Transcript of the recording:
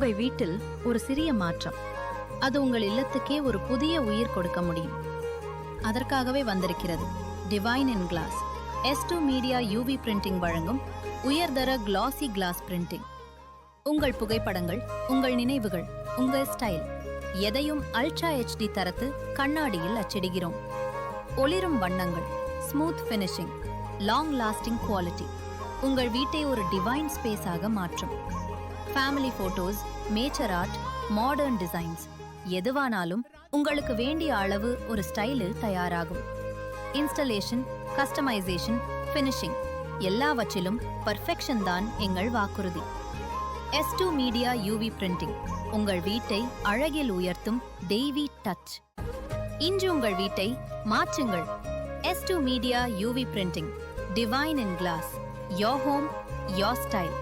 உங்கள் வீட்டில் ஒரு சிறிய மாற்றம். அது உங்கள் இல்லத்துக்கே ஒரு புதிய உயிர் கொடுக்க முடியும். அதற்காகவே வந்திருக்கிறது divine in glass S two media UV printing வழங்கும் உயர்தர கிளாசி கிளாஸ் பிரிண்டிங் உங்கள் புகைப்படங்கள் உங்கள் நினைவுகள் உங்கள் ஸ்டைல் எதையும் அல்ட்ரா ஹெச்டி தரத்து கண்ணாடியில் அச்சிடுகிறோம். ஒளிரும் வண்ணங்கள் smooth finishing long lasting quality உங்கள் வீட்டை ஒரு டிவைன் ஸ்பேஸாக மாற்றும். Family photos mature art modern designs எதுவானாலும் உங்களுக்கு வேண்டிய அளவு ஒரு ஸ்டைலில் தயாராகும். இன்ஸ்டலேஷன் கஸ்டமைசேஷன் ஃபினிஷிங் எல்லாவற்றிலும் பர்ஃபெக்ஷன் தான் எங்கள் வாக்குறுதி. S two media UV printing உங்கள் வீட்டை அழகில் உயர்த்தும் டெய்வி டச் இன்று உங்கள் வீட்டை மாற்றுங்கள். S two media UV printing divine in glass your home your style